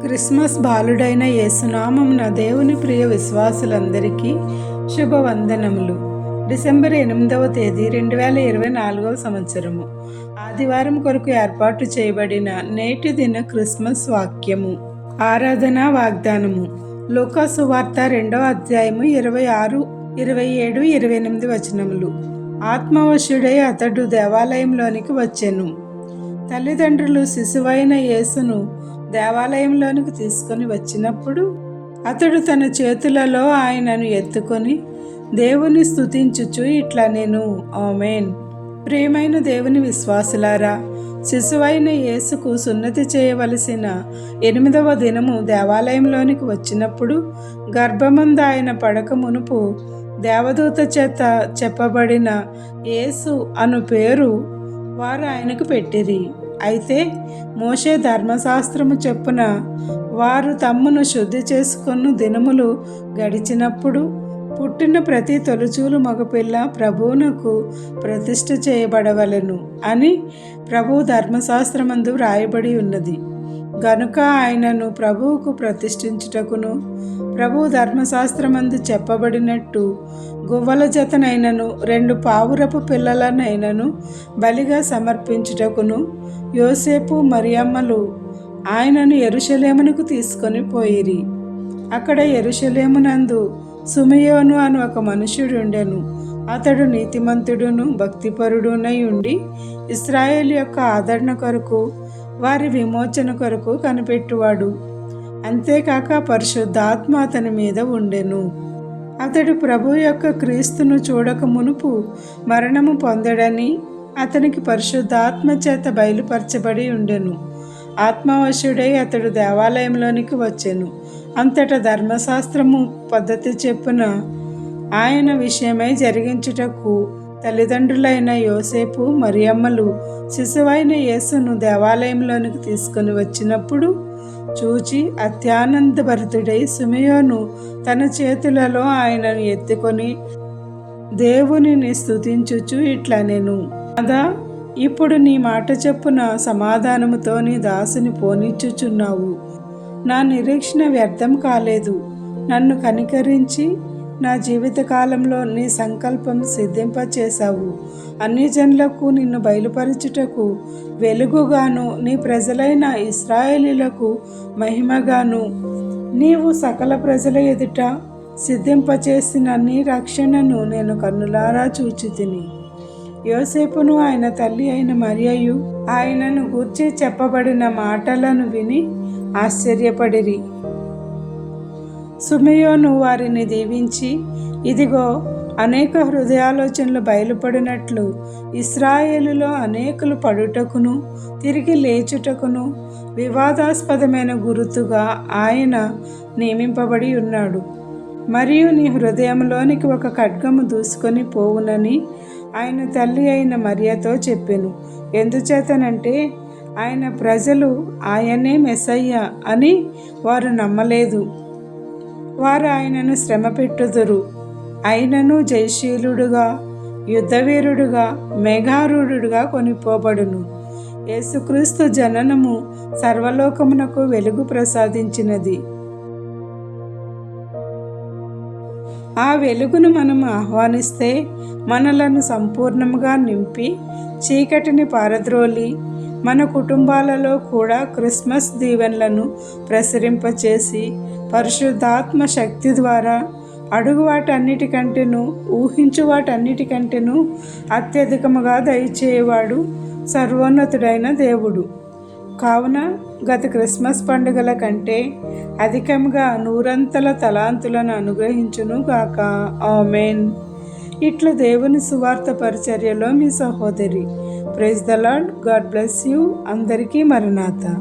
Christmas బాలుడైన యేసునామమున దేవుని ప్రియ విశ్వాసులందరికీ శుభవందనములు. December ఎనిమిదవ తేదీ రెండు వేల ఇరవై నాలుగవ సంవత్సరము. ఆదివారం కొరకు ఏర్పాటు చేయబడిన నేటి దిన క్రిస్మస్ వాక్యము. ఆరాధన వాగ్దానము. లోకాసు వార్త రెండవ అధ్యాయము ఇరవై ఆరు ఇరవై ఏడు ఇరవై ఎనిమిది వచనములు. ఆత్మవశుడై అతడు దేవాలయంలోనికి వచ్చెను. తల్లిదండ్రులు శిశువైన యేసును దేవాలయంలోనికి తీసుకొని వచ్చినప్పుడు అతడు తన చేతులలో ఆయనను ఎత్తుకొని దేవుని స్థుతించుచు ఇట్లా నేను ఆమెన్. ప్రియమైన దేవుని విశ్వాసులారా శిశువైన యేసుకు సున్నతి చేయవలసిన ఎనిమిదవ దినము దేవాలయంలోనికి వచ్చినప్పుడు గర్భమంద ఆయన పడక మునుపు దేవదూత చేత చెప్పబడిన యేసు అను పేరు వారు ఆయనకు పెట్టిరి. అయితే మోషే ధర్మశాస్త్రము చెప్పున వారు తమ్మును శుద్ధి చేసుకున్న దినములు గడిచినప్పుడు పుట్టిన ప్రతి తొలిచూలు మగపిల్ల ప్రభువునకు ప్రతిష్ఠ చేయబడవలెను అని ప్రభు ధర్మశాస్త్రమందు వ్రాయబడి ఉన్నది. గనుక ఆయనను ప్రభువుకు ప్రతిష్ఠించుటకును ప్రభు ధర్మశాస్త్రమందు చెప్పబడినట్టు గువ్వల జతనైనను రెండు పావురపు పిల్లలనైనను బలిగా సమర్పించుటకును యోసేపు మరియమ్మలు ఆయనను ఎరుషలేమునకు తీసుకొని పోయిరి. అక్కడ ఎరుషలేమునందు సుమయోను అని ఒక మనుషుడు ఉండెను అతడు నీతిమంతుడును భక్తిపరుడునై ఉండి ఇస్రాయేల్ యొక్క ఆదరణ కొరకు వారి విమోచన కొరకు కనిపెట్టువాడు. అంతేకాక పరిశుద్ధాత్మ అతని మీద ఉండెను. అతడు ప్రభు యొక్క క్రీస్తును చూడక మునుపు మరణము పొందడని అతనికి పరిశుద్ధాత్మ చేత బయలుపరచబడి ఉండెను. ఆత్మవశుడై అతడు దేవాలయంలోనికి వచ్చెను. అంతటా ధర్మశాస్త్రము పద్ధతి చెప్పున ఆయన విషయమై జరిగించుటకు తల్లిదండ్రులైన యోసేపు మరియమ్మలు శిశువైన యేసును దేవాలయంలోనికి తీసుకుని వచ్చినప్పుడు చూచి అత్యానందభరితుడై సుమయోను తన చేతులలో ఆయనను ఎత్తుకొని దేవునిని స్తుతించుచు ఇట్లా నేను. అదా ఇప్పుడు నీ మాట చెప్పున సమాధానముతో నీ దాసుని పోనిచ్చుచున్నావు. నా నిరీక్షణ వ్యర్థం కాలేదు. నన్ను కనికరించి నా జీవితకాలంలో నీ సంకల్పం సిద్ధింపచేశావు. అన్ని జనులకు నిన్ను బయలుపరచుటకు వెలుగుగాను నీ ప్రజలైన ఇస్రాయేలీలకు మహిమగాను. నీవు సకల ప్రజల ఎదుట సిద్ధింపచేసిన నీ రక్షణను నేను కన్నులారా చూచి తిని యోసేపును ఆయన తల్లి అయిన మరియయు ఆయనను గూర్చి చెప్పబడిన మాటలను విని ఆశ్చర్యపడిరి. సుమయోను వారిని దీవించి ఇదిగో అనేక హృదయాలోచనలు బయలుపడినట్లు ఇస్రాయేలులో అనేకులు పడుటకును తిరిగి లేచుటకును వివాదాస్పదమైన గురుతుగా ఆయన నియమింపబడి ఉన్నాడు. మరియు నీ హృదయంలోనికి ఒక ఖడ్గము దూసుకొని పోవునని ఆయన తల్లి అయిన మరియతో చెప్పాను. ఎందుచేతనంటే ఆయన ప్రజలు ఆయనే మెస్సయ్య అని వారు నమ్మలేదు. వారు ఆయనను శ్రమ పెట్టుదురు అయినను జయశీలుడుగా యుద్ధవీరుడుగా మేఘారూఢుడుగా కొనిపోబడును. యేసుక్రీస్తు జననము సర్వలోకమునకు వెలుగు ప్రసాదించినది. ఆ వెలుగును మనం ఆహ్వానిస్తే మనలను సంపూర్ణంగా నింపి చీకటిని పారద్రోలి మన కుటుంబాలలో కూడా క్రిస్మస్ దీవెనలను ప్రసరింపచేసి పరిశుద్ధాత్మ శక్తి ద్వారా అడుగు వాటన్నిటికంటేను ఊహించు వాటన్నిటికంటేను అత్యధికముగా దయచేయవాడు సర్వోన్నతుడైన దేవుడు. కావున గత క్రిస్మస్ పండుగల కంటే అధికంగా నూరంతల తలాంతులను అనుగ్రహించును గాక. ఆమెన్. ఇట్లు దేవుని సువార్త పరిచర్యలో మీ సహోదరి. Praise the Lord God bless you. అందరికీ మరణాత.